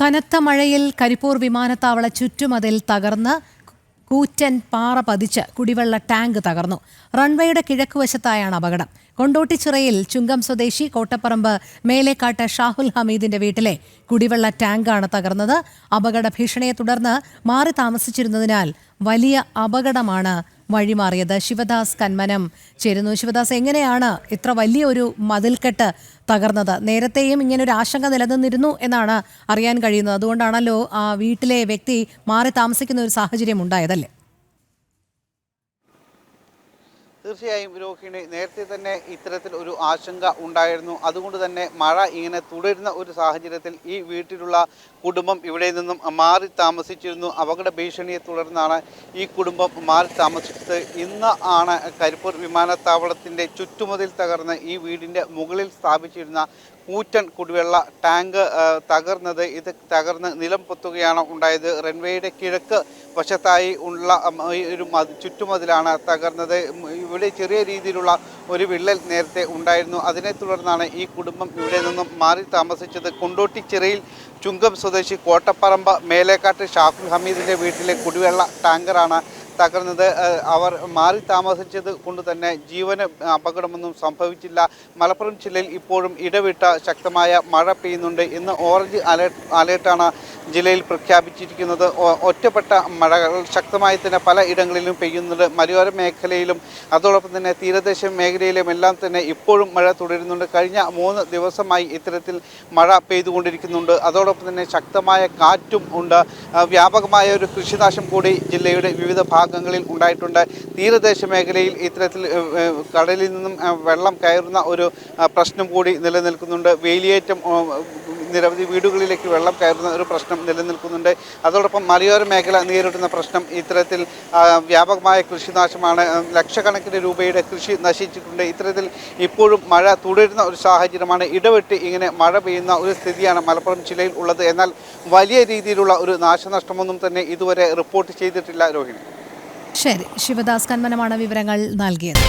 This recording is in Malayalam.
കനത്ത മഴയിൽ കരിപ്പൂർ വിമാനത്താവള ചുറ്റുമതിൽ തകർന്ന് കൂറ്റൻ പാറ പതിച്ച് കുടിവെള്ള ടാങ്ക് തകർന്നു. റൺവേയുടെ കിഴക്ക് കിഴക്കുവശത്തായാണ് അപകടം. കൊണ്ടോട്ടിച്ചിറയിൽ ചുങ്കം സ്വദേശി കോട്ടപ്പറമ്പ് മേലേക്കാട്ട് ഷാഹുൽ ഹമീദിന്റെ വീട്ടിലെ കുടിവെള്ള ടാങ്കാണ് തകർന്നത്. അപകട ഭീഷണിയെ തുടർന്ന് മാറി താമസിച്ചിരുന്നതിനാൽ വലിയ അപകടമാണ് വഴിമാറിയത്. ശിവദാസ് കന്മനം ചേരുന്നു. ശിവദാസ് എങ്ങനെയാണ് ഇത്ര വലിയ ഒരു മതിൽക്കെട്ട് തകർന്നത്? നേരത്തെയും ഇങ്ങനെ ഒരു ആശങ്ക നിലനിന്നിരുന്നു എന്നാണ് അറിയാൻ കഴിയുന്നത്. അതുകൊണ്ടാണല്ലോ ആ വീട്ടിലെ വ്യക്തി മാറി താമസിക്കുന്ന ഒരു സാഹചര്യം ഉണ്ടായതല്ലേ? തീർച്ചയായും രോഹിണി നേരത്തെ തന്നെ ഇത്തരത്തിൽ ഒരു ആശങ്ക ഉണ്ടായിരുന്നു. അതുകൊണ്ട് തന്നെ മഴ ഇങ്ങനെ തുടരുന്ന ഒരു സാഹചര്യത്തിൽ ഈ വീട്ടിലുള്ള കുടുംബം ഇവിടെ നിന്നും മാറി താമസിച്ചിരുന്നു. അപകട ഭീഷണിയെ തുടർന്നാണ് ഈ കുടുംബം മാറി താമസിച്ചത്. ഇന്ന് ആണ് കരിപ്പൂർ വിമാനത്താവളത്തിന്റെ ചുറ്റുമതിൽ തകർന്ന് ഈ വീടിന്റെ മുകളിൽ സ്ഥാപിച്ചിരുന്ന കൂറ്റൻ കുടിവെള്ള ടാങ്ക് തകർന്നത്. ഇത് തകർന്ന് നിലം പൊത്തുകയാണ് ഉണ്ടായത്. റൺവേയുടെ കിഴക്ക് വശത്തായി ഉള്ള ഒരു മതി- ചുറ്റുമതിലാണ് തകർന്നത്. ഇവിടെ ചെറിയ രീതിയിലുള്ള ഒരു വിള്ളൽ നേരത്തെ ഉണ്ടായിരുന്നു. അതിനെ തുടർന്നാണ് ഈ കുടുംബം ഇവിടെ നിന്നും മാറി താമസിച്ചത്. കൊണ്ടോട്ടിച്ചിറയിൽ ചുങ്കം സ്വദേശി കോട്ടപ്പറമ്പ് മേലേക്കാട്ട് ഷാഫുൽ ഹമീദിന്റെ വീട്ടിലെ കുടിവെള്ള ടാങ്കറാണ് തകർന്നത് അവർ മാറി താമസിച്ചത് കൊണ്ട് തന്നെ ജീവന് അപകടമൊന്നും സംഭവിച്ചില്ല. മലപ്പുറം ജില്ലയിൽ ഇപ്പോഴും ഇടവിട്ട ശക്തമായ മഴ പെയ്യുന്നുണ്ട് ഇന്ന് ഓറഞ്ച് അലേർട്ട് അലേർട്ടാണ് ജില്ലയിൽ പ്രഖ്യാപിച്ചിരിക്കുന്നത്. ഒറ്റപ്പെട്ട മഴകൾ ശക്തമായി തന്നെ പല ഇടങ്ങളിലും പെയ്യുന്നുണ്ട്. മലയോര മേഖലയിലും അതോടൊപ്പം തന്നെ തീരദേശ മേഖലയിലും എല്ലാം തന്നെ ഇപ്പോഴും മഴ തുടരുന്നുണ്ട്. കഴിഞ്ഞ മൂന്ന് ദിവസമായി ഇത്തരത്തിൽ മഴ പെയ്തുകൊണ്ടിരിക്കുന്നുണ്ട്. അതോടൊപ്പം തന്നെ ശക്തമായ കാറ്റും ഉണ്ട്. വ്യാപകമായ ഒരു കൃഷിനാശം കൂടി ജില്ലയുടെ വിവിധ ഭാഗങ്ങളിൽ ഉണ്ടായിട്ടുണ്ട്. തീരദേശ മേഖലയിൽ ഇത്തരത്തിൽ കടലിൽ നിന്നും വെള്ളം കയറുന്ന ഒരു പ്രശ്നം കൂടി നിലനിൽക്കുന്നുണ്ട്. വേലിയേറ്റം നിരവധി വീടുകളിലേക്ക് വെള്ളം കയറുന്ന ഒരു പ്രശ്നം നിലനിൽക്കുന്നുണ്ട്. അതോടൊപ്പം മലയോര മേഖല നേരിടുന്ന പ്രശ്നം ഇത്തരത്തിൽ വ്യാപകമായ കൃഷിനാശമാണ്. ലക്ഷക്കണക്കിന് രൂപയുടെ കൃഷി നശിച്ചിട്ടുണ്ട്. ഇത്തരത്തിൽ ഇപ്പോഴും മഴ തുടരുന്ന ഒരു സാഹചര്യമാണ്. ഇടവിട്ട് ഇങ്ങനെ മഴ പെയ്യുന്ന ഒരു സ്ഥിതിയാണ് മലപ്പുറം ജില്ലയിൽ ഉള്ളത്. എന്നാൽ വലിയ രീതിയിലുള്ള ഒരു നാശനഷ്ടമൊന്നും തന്നെ ഇതുവരെ റിപ്പോർട്ട് ചെയ്തിട്ടില്ല രോഹിണി. ശരി ശിവദാസ് കന്മനമാണ് വിവരങ്ങൾ നൽകിയത്.